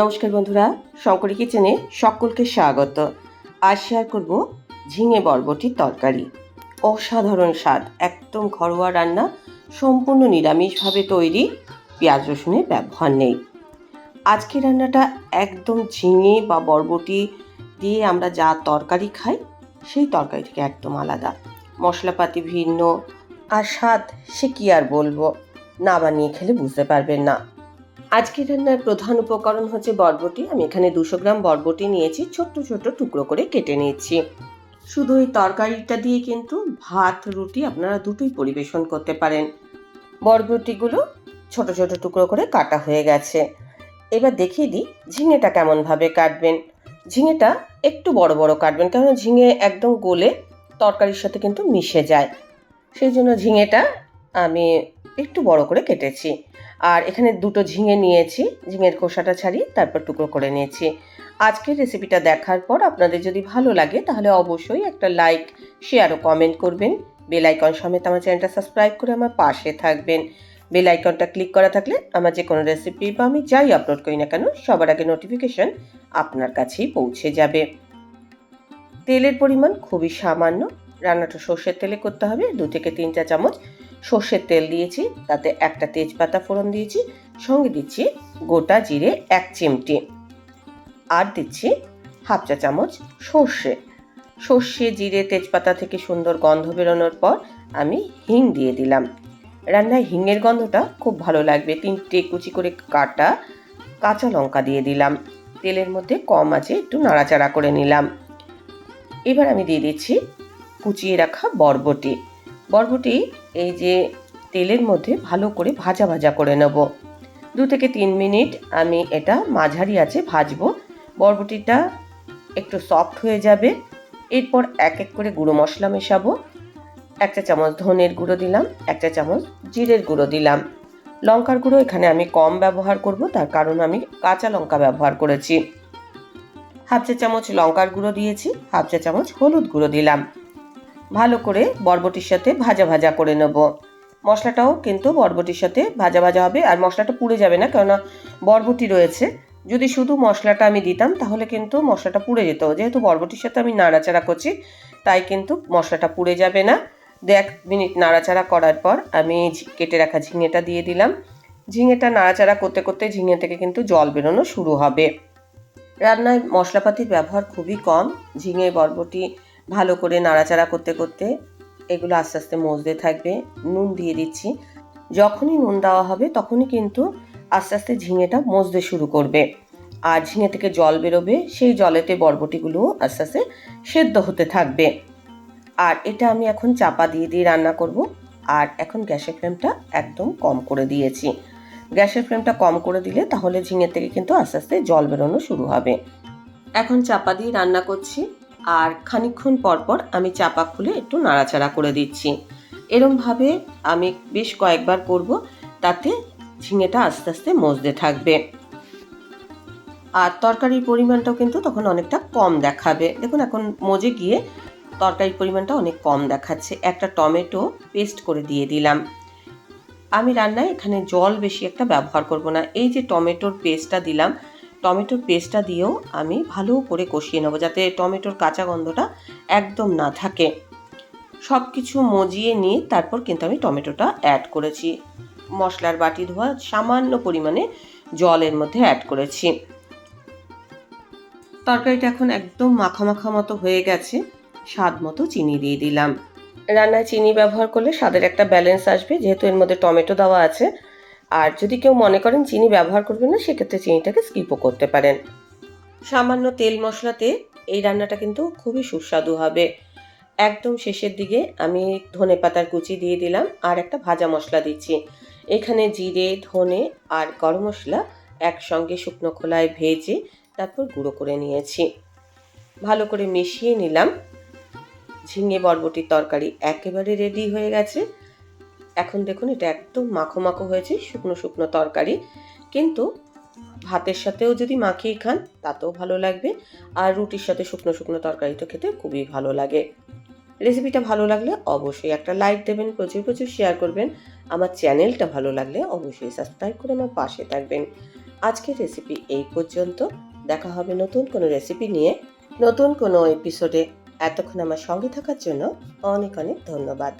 নমস্কার বন্ধুরা, শঙ্করী কিচেনে সকলকে স্বাগত। আজ শেয়ার করব ঝিঙে বরবটির তরকারি। অসাধারণ স্বাদ, একদম ঘরোয়া রান্না, সম্পূর্ণ নিরামিষভাবে তৈরি, পেঁয়াজ রসুনের ব্যবহার নেই। আজকে রান্নাটা একদম ঝিঙে বা বরবটি দিয়ে আমরা যা তরকারি খাই, সেই তরকারি থেকে একদম আলাদা। মশলাপাতি ভিন্ন, আর স্বাদ সে কি আর বলব, না বানিয়ে খেলে বুঝতে পারবেন না। আজকের রান্নার প্রধান উপকরণ হচ্ছে বরবটি। আমি এখানে দুশো গ্রাম বরবটি নিয়েছি, ছোট্ট ছোট্ট টুকরো করে কেটে নিয়েছি। শুধু এই তরকারিটা দিয়ে কিন্তু ভাত, রুটি আপনারা দুটোই পরিবেশন করতে পারেন। বরবটিগুলো ছোট ছোট টুকরো করে কাটা হয়ে গেছে। এবার দেখিয়ে দিই ঝিঙেটা কেমনভাবে কাটবেন। ঝিঙেটা একটু বড় বড় কাটবেন কারণ ঝিঙে একদম গলে তরকারির সাথে কিন্তু মিশে যায়। সেই জন্য ঝিঙেটা আমি একটু বড় করে কেটেছি। আর এখানে দুটো ঝিঙে নিয়েছি, ঝিঙের খোসাটা ছাড়িয়ে তারপর টুকরো করে নিয়েছি। আজকের রেসিপিটা দেখার পর আপনাদের যদি ভালো লাগে তাহলে অবশ্যই একটা লাইক শেয়ার ও কমেন্ট করবেন। বেল আইকন সমেত আমার চ্যানেলটা সাবস্ক্রাইব করে আমার পাশে থাকবেন। বেল আইকনটা ক্লিক করা থাকলে আমার যে কোনো রেসিপি বা আমি যাই আপলোড করি না কেন, সবার আগে নোটিফিকেশন আপনার কাছেই পৌঁছে যাবে। তেলের পরিমাণ খুবই সামান্য, রান্নাটা সর্ষের তেলে করতে হবে, দু থেকে তিন চা চামচ সর্ষের তেল দিয়েছি, তাতে একটা তেজপাতা ফোড়ন দিয়েছি, সঙ্গে দিচ্ছি গোটা জিরে এক চিমটি। আর দিচ্ছি হাফ চা চামচ সর্ষে। সর্ষে, জিরে, তেজপাতা থেকে সুন্দর গন্ধ বেরোনোর পর আমি হিং দিয়ে দিলাম। রান্নায় হিংয়ের গন্ধটা খুব ভালো লাগবে। তিনটে কুচি করে কাটা কাঁচা লঙ্কা দিয়ে দিলাম। তেলের মধ্যে কম আছে, একটু নাড়াচাড়া করে নিলাম। এবার আমি দিয়ে দিচ্ছি কুচিয়ে রাখা বরবটি। বরবটি এই যে তেলের মধ্যে ভালো করে ভাজা ভাজা করে নেব। দু থেকে তিন মিনিট আমি এটা মাঝারি আছে ভাজবো। বরবটিটা একটু সফট হয়ে যাবে। এরপর এক এক করে গুঁড়ো মশলা মেশাবো। এক চা চামচ ধনের গুঁড়ো দিলাম, এক চা চামচ জিরের গুঁড়ো দিলাম। লঙ্কার গুঁড়ো এখানে আমি কম ব্যবহার করব, তার কারণ আমি কাঁচা লঙ্কা ব্যবহার করেছি। হাফ চা চামচ লঙ্কার গুঁড়ো দিয়েছি, হাফ চা চামচ হলুদ গুঁড়ো দিলাম। ভালো করে বরবটির সাথে ভাজা ভাজা করে নেব। মশলাটাও কিন্তু বরবটির সাথে ভাজা ভাজা হবে আর মশলাটা পুড়ে যাবে না, কেননা বরবটি রয়েছে। যদি শুধু মশলাটা আমি দিতাম, তাহলে কিন্তু মশলাটা পুড়ে যেত। যেহেতু বরবটির সাথে আমি নাড়াচাড়া করছি, তাই কিন্তু মশলাটা পুড়ে যাবে না। দু এক মিনিট নাড়াচাড়া করার পর আমি কেটে রাখা ঝিঙেটা দিয়ে দিলাম। ঝিঙেটা নাড়াচাড়া করতে করতে ঝিঙে থেকে কিন্তু জল বেরোনো শুরু হবে। রান্নায় মশলাপাতির ব্যবহার খুবই কম। ঝিঙে, বরবটি ভালো করে নাড়াচাড়া করতে করতে এগুলো আস্তে আস্তে মজতে থাকবে। নুন দিয়ে দিচ্ছি। যখনই নুন দেওয়া হবে তখনই কিন্তু আস্তে আস্তে ঝিঙেটা মজতে শুরু করবে। আর ঝিঙে থেকে জল বেরোবে, সেই জলেতে বরবটিগুলো আস্তে আস্তে সেদ্ধ হতে থাকবে। আর এটা আমি এখন চাপা দিয়ে দিয়ে রান্না করব। আর এখন গ্যাসের ফ্লেমটা একদম কম করে দিয়েছি। গ্যাসের ফ্লেমটা কম করে দিলে তাহলে ঝিঙে থেকে কিন্তু আস্তে আস্তে জল বেরোনো শুরু হবে। এখন চাপা দিয়ে রান্না করছি। আর খানিকক্ষণ পরপর পর আমি চাপা খুলে একটু নাড়াচাড়া করে দিচ্ছি। এরমভাবে আমি বেশ কয়েকবার করব, তাতে ঝিঙেটা আস্তে আস্তে মজতে থাকবে। আর তরকারির পরিমাণটাও কিন্তু তখন অনেকটা কম দেখাবে। দেখুন, এখন মজে গিয়ে তরকারির পরিমাণটা অনেক কম দেখাচ্ছে। একটা টমেটো পেস্ট করে দিয়ে দিলাম। আমি রান্নায় এখানে জল বেশি একটা ব্যবহার করব না। এই যে টমেটোর পেস্টটা দিলাম টমেটোর পেস্টটা দিয়েও আমি ভালো করে কষিয়ে নেব যাতে টমেটোর কাঁচা গন্ধটা একদম না থাকে। সব কিছু মজিয়ে নিয়ে তারপর কিন্তু আমি টমেটোটা অ্যাড করেছি। মশলার বাটি ধোয়া সামান্য পরিমাণে জলের মধ্যে অ্যাড করেছি। তরকারিটা এখন একদম মাখা মাখা মতো হয়ে গেছে। স্বাদ মতো চিনি দিয়ে দিলাম। রান্নায় চিনি ব্যবহার করলে স্বাদের একটা ব্যালেন্স আসবে, যেহেতু এর মধ্যে টমেটো দেওয়া আছে। আর যদি কেউ মনে করেন চিনি ব্যবহার করবেন না, সেক্ষেত্রে চিনিটাকে স্কিপও করতে পারেন। সামান্য তেল মশলাতে এই রান্নাটা কিন্তু খুবই সুস্বাদু হবে। একদম শেষের দিকে আমি ধনে পাতার কুচি দিয়ে দিলাম আর একটা ভাজা মশলা দিচ্ছি। এখানে জিরে, ধনে আর গরম মশলা একসঙ্গে শুকনো খোলায় ভেজে তারপর গুঁড়ো করে নিয়েছি। ভালো করে মিশিয়ে নিলাম। ঝিঙে বরবটির তরকারি একেবারে রেডি হয়ে গেছে। এখন দেখুন এটা একদম মাখো মাখো হয়েছে, শুকনো শুকনো তরকারি। কিন্তু ভাতের সাথেও যদি মাখিয়ে খান, তাতেও ভালো লাগবে। আর রুটির সাথে শুকনো শুকনো তরকারি তো খেতে খুবই ভালো লাগে। রেসিপিটা ভালো লাগলে অবশ্যই একটা লাইক দেবেন, প্রচুর প্রচুর শেয়ার করবেন। আমার চ্যানেলটা ভালো লাগলে অবশ্যই সাবস্ক্রাইব করে আমার পাশে থাকবেন। আজকের রেসিপি এই পর্যন্ত। দেখা হবে নতুন কোনো রেসিপি নিয়ে। নতুন কোনো এপিসোডে। এতক্ষণ আমার সঙ্গে থাকার জন্য অনেক অনেক ধন্যবাদ।